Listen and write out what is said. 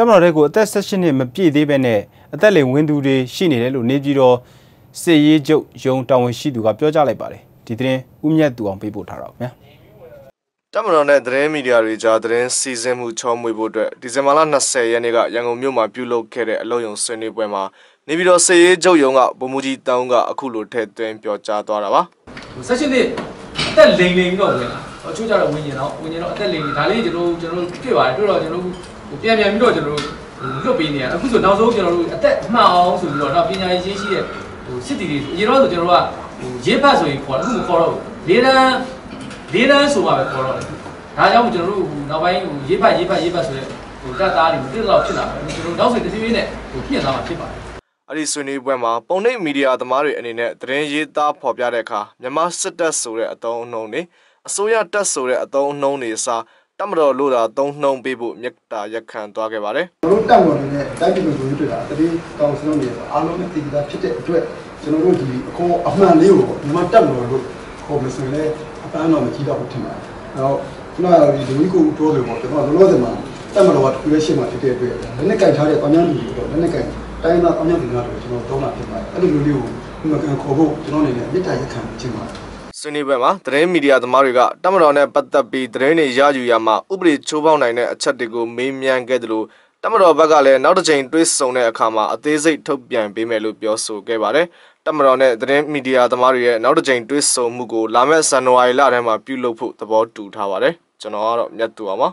တမတော်တဲ့ကိုအသက်16နှစ်မပြည့်သေးပဲနဲ့အသက်လိမ်ဝင်းသူတွေရှိနေတယ်လို့နေပြည်တော်စစ်ရေးချုပ်ရုံတာဝန်ရှိသူကပြောကြားလိုက်ပါတယ်ဒီသတင်းဦးမြတ်သူအောင်ပေးပို့ထားတာခင်ဗျာတမတော်နဲ့သတင်းမီဒီယာတွေကြားသတင်းစီစဉ်မှုချောမွေဖို့အတွက်ဒီဇင်ဘာလ20ရက်နေ့ကရန်ကုန်မြို့မှာပြုလုပ်ခဲ့တဲ့အလုပ်ရုံဆွေးနွေးပွဲမှာနေပြည်တော်စစ်ရေးချုပ်ရုံကဗိုလ်မှူးကြီးတောင်းကအခုလိုထည့်သွင်းပြောကြားသွားတာပါဆက်ရှင်နှစ်အသက်လိမ်လိမ်ပြီးတော့ဝင်လာအချို့ကြတော့ဝင်ကျင်တော့ဝင်ကျင်တော့အသက်လိမ်လိမ်ဒါလေးကျွန်တော်တို့ကျွန်တော်တို့တွေ့ပါတယ်တွေ့တော့ကျွန်တော်တို့ဟို ပြန်ပြန်ပြီးတော့ကျွန်တော်တို့လွတ်ပေးနေရအခုဆိုနောက်ဆုံးကျွန်တော်တို့အသက်မှန်အောင်ဆိုပြီးတော့တော့ပညာရေးရှိတဲ့ဟိုစစ်တီတွေအရင်တော့ဆိုကျွန်တော်တို့ကဟိုရေးဖတ်ဆိုရင်ခေါ်တယ်အခုမခေါ်တော့ဘူးလေးတန်းလေးတန်းဆိုမှပဲခေါ်တော့တယ်ဒါကြောင့်ကျွန်တော်တို့ဟိုနောက်ပိုင်းဟိုရေးဖတ်ရေးဖတ်ရေးဖတ်ဆိုတဲ့ဟိုတက်သားတွေတိတော့ဖြစ်လာတယ်ကျွန်တော်တို့နောက်ဆိုတဖြည်းဖြည်းနဲ့ဟိုပြင်သွားမှာဖြစ်ပါတယ်အဲ့ဒီဆွေးနွေးပွဲမှာပုံနှိပ်မီဒီယာသမားတွေအနေနဲ့သတင်းရေးသားဖော်ပြတဲ့အခါမြန်မာစစ်တပ်ဆိုတဲ့အတုံးအနှုံတွေအစိုးရတပ်ဆိုတဲ့အတုံးအနှုံတွေအစား တမတော်လို့သာသုံးနှုံပေးဖို့မြတ်တာရက်ခံသွားခဲ့ပါတယ်ကျွန်တော်တို့တက်ပေါ်နေတဲ့တိုက်ပြည်ကိုတွေ့တာတတိကောင်းစလုံးတွေအားလုံးနဲ့တည်ကြဖြစ်တဲ့အတွက်ကျွန်တော်တို့ဒီအခေါ်အမှန်လေးကိုဒီမှာတက်လို့လို့ခေါ်လို့ဆိုရင်လည်းအပန်းတော်မကြီးတော့ဘူးထင်ပါတယ်။နောက်ခုနကဒီလူကြီးကိုပြောလို့ပေါ့ကျွန်တော်လောလောဆယ်မှာတက်မတော်ကတစ်ခုလေးရှင်းမှဖြစ်တဲ့အတွက်လက်နဲ့ကြိုက်ထားတဲ့ပန်းများလူတွေတော့လက်နဲ့ကြိုက်တိုင်းသားပန်းများလူတွေတော့ကျွန်တော်တောင်းတာဖြစ်ပါတယ်။အဲ့ဒီလူလေးကိုဒီမှာကန်ခေါ်ဖို့ကျွန်တော်အနေနဲ့အမြင့်တာရက်ခံချင်ပါတယ်။ ဆွေးနွေးပွဲမှာသတင်းမီဒီယာသမားတွေကတမတော်နဲ့ပတ်သက်ပြီးသတင်းတွေရယူရမှာဥပဒေချိုးဖောက်နိုင်တဲ့အချက်တွေကိုမေးမြန်းခဲ့တယ်လို့တမတော်ဘက်ကလည်းနောက်တစ်ချိန်တွေးဆုံတဲ့အခါမှာအသေးစိတ်ထုတ်ပြန်ပေးမယ်လို့ပြောဆိုခဲ့ပါတယ်။တမတော်နဲ့သတင်းမီဒီယာသမားတွေရဲ့နောက်တစ်ချိန်တွေးဆုံမှုကိုလာမယ့်ဇန်နဝါရီလထဲမှာပြုလုပ်ဖို့သဘောတူထားပါတယ်။ကျွန်တော်ကတော့မြတ်သူပါပါ